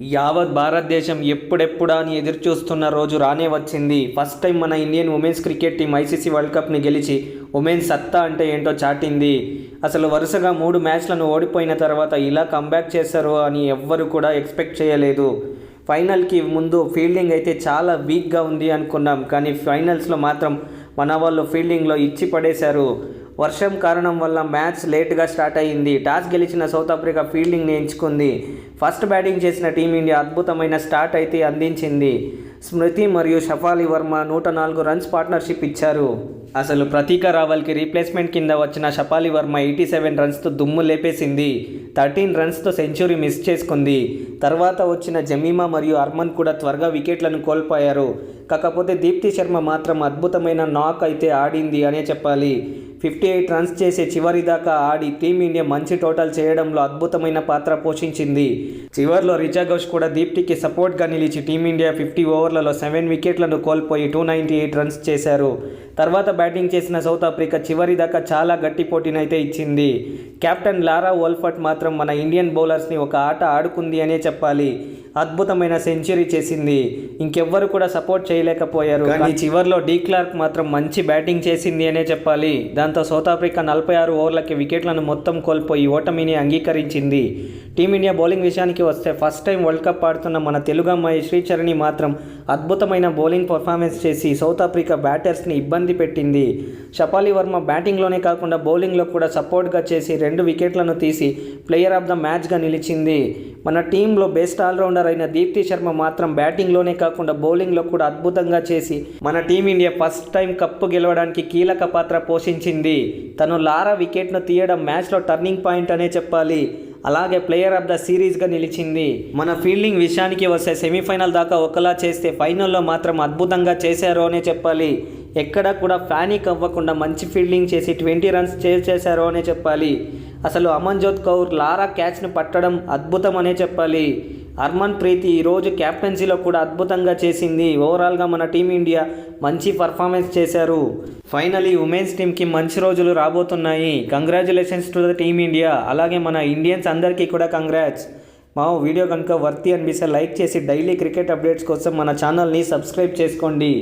యావత్ భారతదేశం ఎప్పుడెప్పుడా అని ఎదురుచూస్తున్న రోజు రానే వచ్చింది. ఫస్ట్ టైం మన Indian women's cricket team ICC world కప్ని గెలిచి ఉమెన్స్ సత్తా అంటే ఏంటో చాటింది. అసలు వరుసగా మూడు మ్యాచ్లను ఓడిపోయిన తర్వాత ఇలా కంబ్యాక్ చేశారు అని ఎవ్వరు కూడా ఎక్స్పెక్ట్ చేయలేదు. ఫైనల్కి ముందు ఫీల్డింగ్ అయితే చాలా వీక్గా ఉంది అనుకున్నాం. కానీ ఫైనల్స్లో మాత్రం మన వాళ్ళు ఫీల్డింగ్లో ఇచ్చి పడేశారు వర్షం కారణం వల్ల మ్యాచ్ లేట్గా స్టార్ట్ అయ్యింది. టాస్ గెలిచిన సౌత్ ఆఫ్రికా ఫీల్డింగ్ని ఎంచుకుంది. ఫస్ట్ బ్యాటింగ్ చేసిన టీమిండియా అద్భుతమైన స్టార్ట్ అయితే అందించింది. స్మృతి మరియు షఫాలి వర్మ నూట నాలుగు రన్స్ పార్ట్నర్షిప్ ఇచ్చారు. అసలు ప్రతీక రావల్కి రీప్లేస్మెంట్ కింద వచ్చిన షఫాలి వర్మ ఎయిటీ సెవెన్ రన్స్తో దుమ్ము లేపేసింది. థర్టీన్ రన్స్తో సెంచరీ మిస్ చేసుకుంది. తర్వాత వచ్చిన జమీమా మరియు అర్మన్ కూడా త్వరగా వికెట్లను కోల్పోయారు. కాకపోతే దీప్తి శర్మ మాత్రం అద్భుతమైన నాక్ అయితే ఆడింది అనే చెప్పాలి. ఫిఫ్టీ ఎయిట్ రన్స్ చేసే చివరి దాకా ఆడి టీమిండియా మంచి టోటల్ చేయడంలో అద్భుతమైన పాత్ర పోషించింది. చివర్లో రిచా ఘోష్ కూడా దీప్తికి సపోర్ట్గా నిలిచి టీమిండియా ఫిఫ్టీ ఓవర్లలో సెవెన్ వికెట్లను కోల్పోయి టూ నైంటీ ఎయిట్ రన్స్ చేశారు. తర్వాత బ్యాటింగ్ చేసిన సౌత్ ఆఫ్రికా చివరి దాకా చాలా గట్టి పోటీనైతే ఇచ్చింది. కెప్టెన్ లారా వోల్ఫర్ట్ మాత్రం మన ఇండియన్ బౌలర్స్ని ఒక ఆట ఆడుకుంది అనే చెప్పాలి. అద్భుతమైన సెంచరీ చేసింది. ఇంకెవ్వరు కూడా సపోర్ట్ చేయలేకపోయారు. కానీ చివర్లో డీ క్లార్క్ మాత్రం మంచి బ్యాటింగ్ చేసింది అనే చెప్పాలి. దాంతో సౌత్ ఆఫ్రికా నలభై ఆరు ఓవర్లకి వికెట్లను మొత్తం కోల్పోయి ఓటమిని అంగీకరించింది. టీమిండియా బౌలింగ్ విషయానికి వస్తే ఫస్ట్ టైం వరల్డ్ కప్ ఆడుతున్న మన తెలుగు అమ్మాయి శ్రీచరణి మాత్రం అద్భుతమైన బౌలింగ్ పర్ఫార్మెన్స్ చేసి సౌత్ ఆఫ్రికా బ్యాటర్స్ని ఇబ్బంది పెట్టింది. షపాలి వర్మ బ్యాటింగ్లోనే కాకుండా బౌలింగ్లో కూడా సపోర్ట్గా చేసి రెండు వికెట్లను తీసి ప్లేయర్ ఆఫ్ ద మ్యాచ్గా నిలిచింది. మన టీంలో బెస్ట్ ఆల్రౌండర్ అయిన దీప్తి శర్మ మాత్రం బ్యాటింగ్లోనే కాకుండా బౌలింగ్లో కూడా అద్భుతంగా చేసి మన టీమిండియా ఫస్ట్ టైం కప్పు గెలవడానికి కీలక పాత్ర పోషించింది. తను లారా వికెట్ను తీయడం మ్యాచ్లో టర్నింగ్ పాయింట్ అనే చెప్పాలి. అలాగే ప్లేయర్ ఆఫ్ ద సిరీస్గా నిలిచింది. మన ఫీల్డింగ్ విషయానికి వస్తే సెమీఫైనల్ దాకా ఒకలా చేస్తే ఫైనల్లో మాత్రం అద్భుతంగా చేశారు అనే చెప్పాలి. ఎక్కడా కూడా ఫ్యానిక్ అవ్వకుండా మంచి ఫీల్డింగ్ చేసి ట్వంటీ రన్స్ చేజ్ చేశారు అనే చెప్పాలి. అసలు అమన్జోత్ కౌర్ లారా క్యాచ్ను పట్టడం అద్భుతం అనే చెప్పాలి. హర్మన్ ప్రీతి ఈరోజు క్యాప్టెన్సీలో కూడా అద్భుతంగా చేసింది. ఓవరాల్గా మన టీమిండియా మంచి పర్ఫార్మెన్స్ చేశారు. ఫైనలీ ఉమెన్స్ టీంకి మంచి రోజులు రాబోతున్నాయి. కంగ్రాచులేషన్స్ టు ద టీమిండియా అలాగే మన ఇండియన్స్ అందరికీ కూడా కంగ్రాట్స్. మా వీడియో కనుక వర్తి అనిపిస్తే లైక్ చేసి డైలీ క్రికెట్ అప్డేట్స్ కోసం మన ఛానల్ని సబ్స్క్రైబ్ చేసుకోండి.